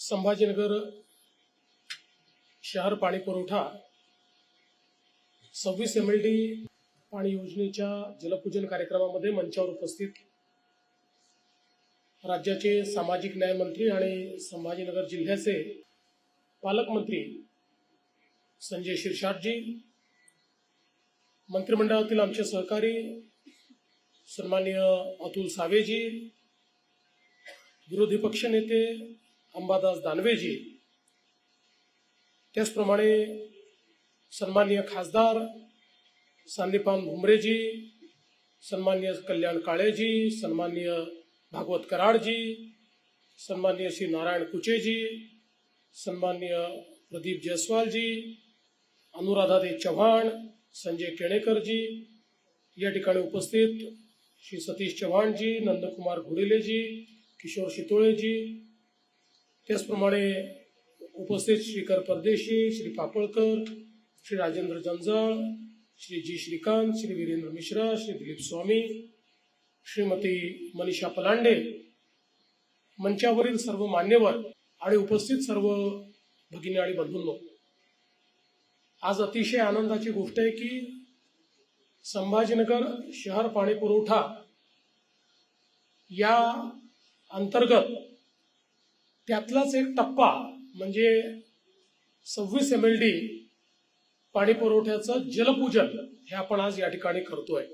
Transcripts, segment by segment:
संभाजीनगर शहर पाणी पुरवठा सव्वीस एम एल डी पाणी योजनेच्या जलपूजन कार्यक्रमामध्ये मंचावर उपस्थित राज्याचे सामाजिक न्याय मंत्री आणि संभाजीनगर जिल्ह्याचे पालकमंत्री संजय शिरसाटजी मंत्रिमंडळातील आमचे सहकारी सन्माननीय अतुल सावेजी विरोधी पक्षनेते अंबादास दानवेजी. त्याचप्रमाणे सन्माननीय खासदार संदीपान भुमरेजी सन्माननीय कल्याण काळेजी सन्माननीय भागवत कराडजी सन्माननीय श्री नारायण कुचेजी सन्माननीय प्रदीप जयस्वालजी अनुराधादे चव्हाण संजय केणेकरजी या ठिकाणी उपस्थित श्री सतीश चव्हाणजी नंदकुमार घोडेलेजी किशोर शितोळेजी त्याचप्रमाणे उपस्थित श्रीकर परदेशी श्री पापळकर श्री राजेंद्र जंजाळ श्री जी श्रीकांत श्री वीरेंद्र मिश्रा श्री दिलीप स्वामी श्रीमती मनीषा पलांडे मंचावरील सर्व मान्यवर आणि उपस्थित सर्व भगिनी आणि बंधूंनो आज अतिशय आनंदाची गोष्ट आहे की संभाजीनगर शहर पाणी पुरवठा या अंतर्गत त्यातलाच एक टप्पा म्हणजे सव्वीस एम एल डी पाणी पुरवठ्याचं जलपूजन हे आपण आज या ठिकाणी करतोय.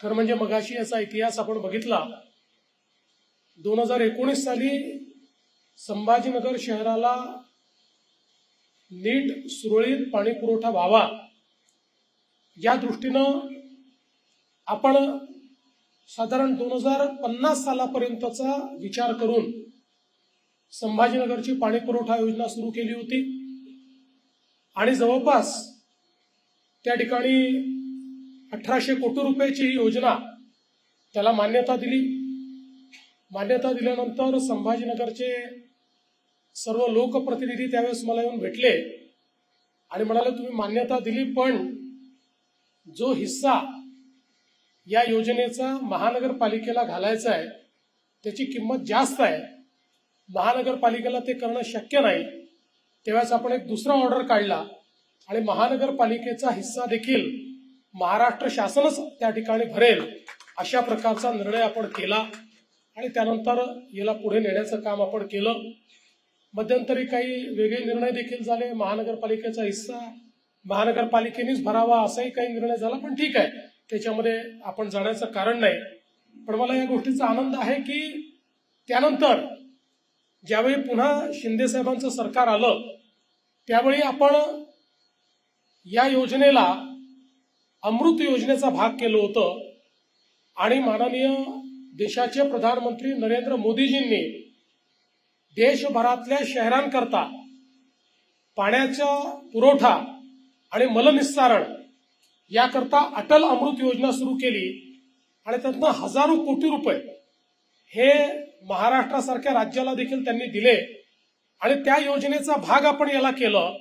खरं म्हणजे मगाशी याचा इतिहास आपण बघितला. दोन हजार एकोणीस साली संभाजीनगर शहराला नीट सुरळीत पाणी पुरवठा व्हावा या दृष्टीनं आपण साधारण दोन हजार पन्नास सालापर्यंतचा विचार करून संभाजीनगरची पाणी पुरवठा योजना सुरू केली होती. आणि जवळपास त्या ठिकाणी अठराशे कोटी रुपयाची ही योजना त्याला मान्यता दिली. मान्यता दिल्यानंतर संभाजीनगरचे सर्व लोकप्रतिनिधी त्यावेळेस मला येऊन भेटले आणि म्हणाले तुम्ही मान्यता दिली पण जो हिस्सा या योजनेचा महानगरपालिकेला घालायचा आहे त्याची किंमत जास्त आहे. महानगरपालिकेला ते करणं शक्य नाही. तेव्हाच आपण एक दुसरा ऑर्डर काढला आणि महानगरपालिकेचा हिस्सा देखील महाराष्ट्र शासनच त्या ठिकाणी भरेल अशा प्रकारचा निर्णय आपण केला आणि त्यानंतर याला पुढे नेण्याचं काम आपण केलं. मध्यंतरी काही वेगळे निर्णय देखील झाले. महानगरपालिकेचा हिस्सा महानगरपालिकेनेच भरावा असाही काही निर्णय झाला पण ठीक आहे. त्याच्यामध्ये आपण जाण्याचं कारण नाही. पण मला या गोष्टीचा आनंद आहे की त्यानंतर ज्यावेळी पुन्हा शिंदेसाहेबांचं सरकार आलं त्यावेळी आपण या योजनेला अमृत योजनेचा भाग केलं होतं. आणि माननीय देशाचे प्रधानमंत्री नरेंद्र मोदीजींनी देशभरातल्या शहरांकरता पाण्याचा पुरवठा आणि मलनिस्सारण याकरता अटल अमृत योजना सुरू केली आणि त्यातनं हजारो कोटी रुपये हे महाराष्ट्रासारख्या राज्याला देखील त्यांनी दिले. आणि त्या योजनेचा भाग आपण याला केलं.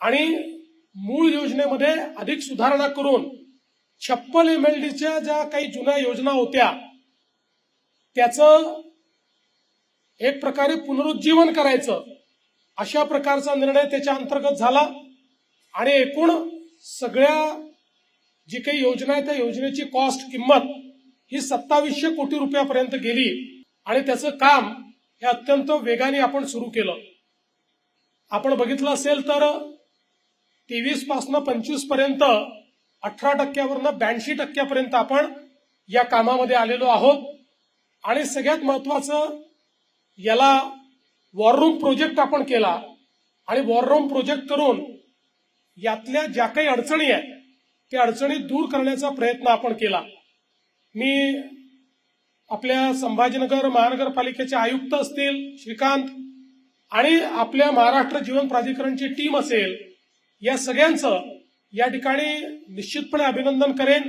आणि मूळ योजनेमध्ये अधिक सुधारणा करून छप्पन एम एल डीच्या ज्या काही जुन्या योजना होत्या त्याचं एक प्रकारे पुनरुज्जीवन करायचं अशा प्रकारचा निर्णय त्याच्या अंतर्गत झाला. आणि एकूण सगळ्या जी काही योजना आहे त्या योजनेची कॉस्ट किंमत ही सत्तावीसशे कोटी रुपयापर्यंत गेली आणि त्याचं काम हे अत्यंत वेगाने आपण सुरू केलं. आपण बघितलं असेल तर तेवीस पासनं पंचवीसपर्यंत अठरा टक्क्यावरनं ब्याऐंशी टक्क्यापर्यंत आपण या कामामध्ये आलेलो आहोत. आणि सगळ्यात महत्वाचं याला वॉररूम प्रोजेक्ट आपण केला. आणि वॉररूम प्रोजेक्ट करून यातल्या ज्या काही अडचणी आहेत त्या अडचणी दूर करण्याचा प्रयत्न आपण केला. मी आपल्या संभाजीनगर महानगरपालिकेचे आयुक्त असतील श्रीकांत आणि आपल्या महाराष्ट्र जीवन प्राधिकरणची टीम असेल या सगळ्यांचं या ठिकाणी निश्चितपणे अभिनंदन करेन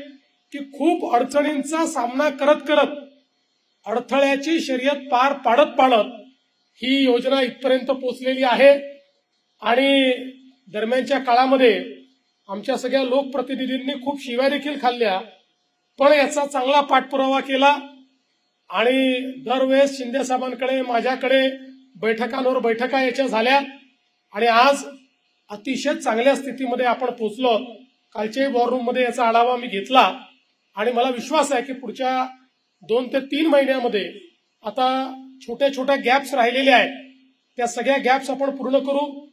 की खूप अडचणींचा सामना करत करत अडथळ्याची शर्यत पार पाडत पाडत ही योजना इथपर्यंत पोचलेली आहे. आणि दरम्यानच्या काळामध्ये आमच्या सगळ्या लोकप्रतिनिधींनी खूप शिव्या देखील खाल्ल्या. पण याचा चांगला पाठपुरावा केला. आणि दरवेळेस शिंदे साहेबांकडे माझ्याकडे बैठकांवर बैठका याच्या झाल्या. आणि आज अतिशय चांगल्या स्थितीमध्ये आपण पोहोचलो. कालच्याही वॉररूममध्ये याचा आढावा मी घेतला. आणि मला विश्वास आहे की पुढच्या दोन ते तीन महिन्यामध्ये आता छोट्या छोट्या गॅप्स राहिलेल्या आहेत. त्या सगळ्या गॅप्स आपण पूर्ण करू.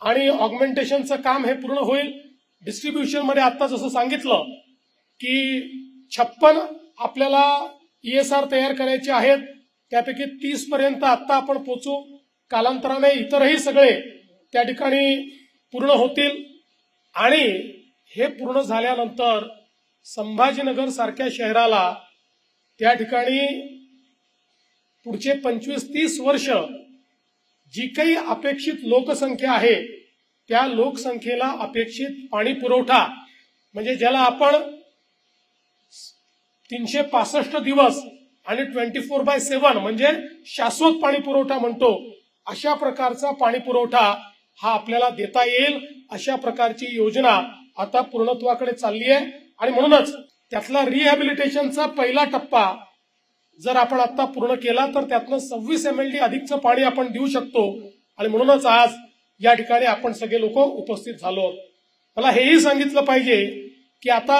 आणि ऑगमेंटेशनचं काम हे पूर्ण होईल. डिस्ट्रीब्युशनमध्ये आत्ता जसं सांगितलं की छप्पन आपल्याला ईएसआर तयार करायचे आहेत. त्यापैकी तीस पर्यंत आता आपण पोचू कालांतराने इतरही सगळे त्या ठिकाणी पूर्ण होतील. आणि हे पूर्ण झाल्यानंतर संभाजीनगर सारख्या शहराला त्या ठिकाणी पुढचे पंचवीस तीस वर्ष जी काही अपेक्षित लोकसंख्या आहे त्या लोकसंख्येला अपेक्षित पाणी पुरवठा म्हणजे ज्याला आपण तीनशे पासष्ट दिवस आणि ट्वेंटी फोर बाय सेव्हन म्हणजे शाश्वत पाणी पुरवठा म्हणतो. अशा प्रकारचा पाणी पुरवठा हा आपल्याला देता येईल. अशा प्रकारची योजना आता पूर्णत्वाकडे चालली आहे. आणि म्हणूनच त्यातला रिहॅबिलिटेशनचा पहिला टप्पा जर आपण आता पूर्ण केला तर त्यातनं सव्वीस एम एल डी अधिकचं पाणी आपण देऊ शकतो. आणि म्हणूनच आज या ठिकाणी आपण सगळे लोक उपस्थित झालो आहोत. मला हेही सांगितलं पाहिजे की आता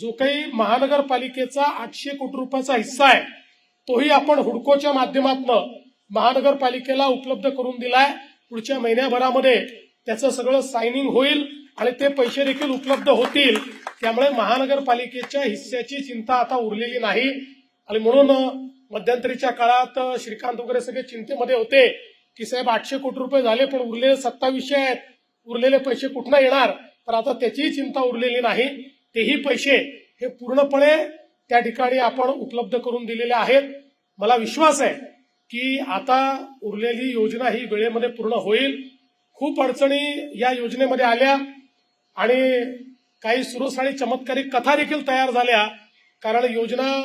जो काही महानगरपालिकेचा आठशे कोटी रुपयाचा हिस्सा आहे तोही आपण हुडकोच्या माध्यमातून महानगरपालिकेला उपलब्ध करून दिलाय. पुढच्या महिन्याभरामध्ये त्याचं सगळं सायनिंग होईल आणि ते पैसे देखील उपलब्ध होतील. त्यामुळे महानगरपालिकेच्या हिस्स्याची चिंता आता उरलेली नाही. आणि म्हणून मध्यंतरीच्या काळात श्रीकांत वगैरे सगळे चिंतेमध्ये होते की साहेब आठशे कोटी रुपये झाले पण उरलेले सत्तावीसशे आहेत. उरलेले पैसे कुठनं येणार? तर आता त्याचीही चिंता उरलेली नाही. तेही पैसे हे पूर्णपणे त्या ठिकाणी आपण उपलब्ध करून दिलेले आहेत. मला विश्वास आहे की आता उरलेली योजना ही वेळेमध्ये पूर्ण होईल. खूप अडचणी या योजनेमध्ये आल्या आणि काही सुरस आणि चमत्कारिक कथा देखील तयार झाल्या. कारण योजना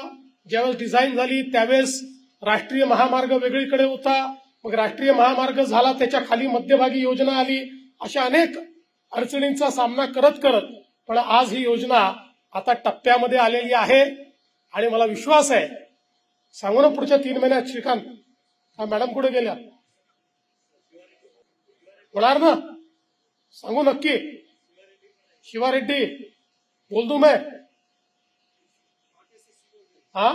ज्यावेळेस डिझाईन झाली त्यावेळेस राष्ट्रीय महामार्ग वेगळीकडे होता. मग राष्ट्रीय महामार्ग झाला त्याच्याखाली मध्यभागी योजना आली. अशा अनेक अडचणींचा सामना करत करत पण आज ही योजना आता टप्प्यामध्ये आलेली आहे आणि मला विश्वास आहे सांगू ना पुढच्या तीन महिन्यात श्रीकांत हा मॅडम कुठे गेल्या? होणार ना. सांगू नक्की. शिवा रेड्डी बोल दू मैं हाँ?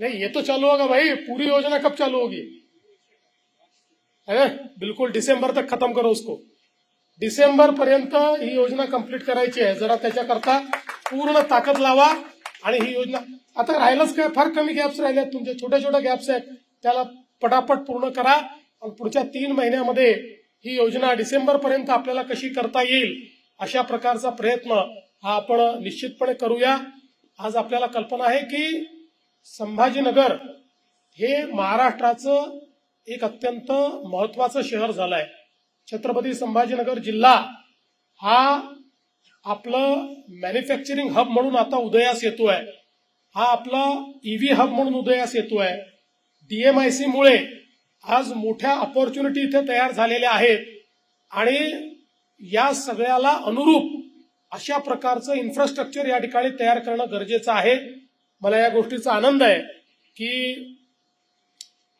नहीं ये तो चालू होगा भाई. पूरी योजना कब चालू होगी? है बिल्कुल दिसंबर तक खत्म करो उसको. डिसेंबर पर्यंत ही योजना कंप्लीट करायची आहे. जरा त्याच्याकरता पूर्ण ताकद लावा आणि ही योजना आता राहिलंच काय? फार कमी गॅप्स राहिले आहेत तुमचे. छोट्या छोट्या गॅप्स आहेत. त्याला पटापट पूर्ण करा. आणि पुढच्या तीन महिन्यामध्ये ही योजना डिसेंबर पर्यंत आपल्याला कशी करता येईल अशा प्रकारचा प्रयत्न हा आपण निश्चितपणे करूया. आज आपल्याला कल्पना आहे की संभाजीनगर हे महाराष्ट्राचं एक अत्यंत महत्वाचं शहर झालं आहे छत्रपती संभाजीनगर जिल्हा हा आपलं मॅन्युफॅक्चरिंग हब म्हणून आता उदयास येतो आहे हा आपला ईव्ही हब म्हणून उदयास येतो आहे डीएमआयसीमुळे आज मोठ्या ऑपॉर्च्युनिटी इथे तयार झालेल्या आहेत. आणि या सगळ्याला अनुरूप अशा प्रकारचं इन्फ्रास्ट्रक्चर या ठिकाणी तयार करणं गरजेचं आहे. मला या गोष्टीचा आनंद आहे की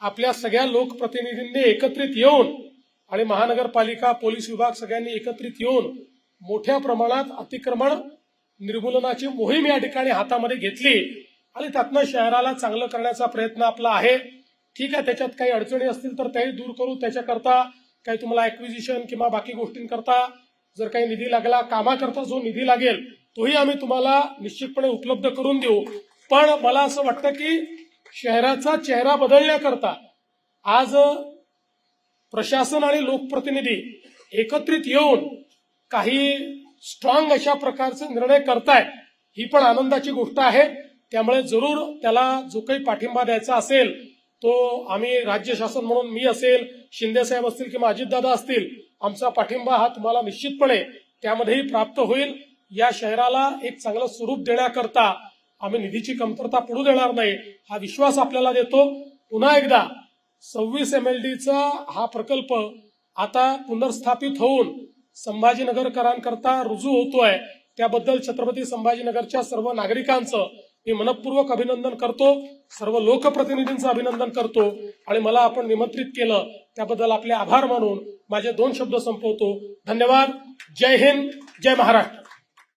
आपल्या सगळ्या लोकप्रतिनिधींनी एकत्रित येऊन आणि महानगरपालिका पोलीस विभाग सगळ्यांनी एकत्रित येऊन मोठ्या प्रमाणात अतिक्रमण निर्मूलनाची मोहीम या ठिकाणी हातामध्ये घेतली आणि त्यातनं शहराला चांगलं करण्याचा प्रयत्न आपला आहे. ठीक आहे त्याच्यात काही अडचणी असतील तर त्याही दूर करू. त्याच्याकरता काही तुम्हाला ऍक्विजिशन किंवा बाकी गोष्टींकरता जर काही निधी लागला कामाकरता जो निधी लागेल तोही आम्ही तुम्हाला निश्चितपणे उपलब्ध करून देऊ. पण मला असं वाटतं की शहराचा चेहरा बदलण्याकरता आज प्रशासन आणि लोकप्रतिनिधी एकत्रित येऊन काही स्ट्रॉंग अशा प्रकारचे निर्णय करतायत ही पण आनंदाची गोष्ट आहे. त्यामुळे जरूर त्याला जो काही पाठिंबा द्यायचा असेल तो आम्ही राज्य शासन म्हणून मी असेल शिंदे साहेब असतील किंवा अजितदादा असतील आमचा पाठिंबा हा तुम्हाला निश्चितपणे त्यामध्येही प्राप्त होईल. या शहराला एक चांगलं स्वरूप देण्याकरता आम्ही निधीची कमतरता पडू देणार नाही हा विश्वास आपल्याला देतो. पुन्हा एकदा सव्वीस एम एल डीचा हा प्रकल्प आता पुनर्स्थापित होऊन संभाजीनगरकरांकरता रुजू होतोय. त्याबद्दल छत्रपती संभाजीनगरच्या सर्व नागरिकांचं मी मनपूर्वक अभिनंदन करतो. सर्व लोकप्रतिनिधींचं अभिनंदन करतो. आणि मला आपण निमंत्रित केलं त्याबद्दल आपले आभार मानून माझे दोन शब्द संपवतो. धन्यवाद. जय हिंद. जय महाराष्ट्र.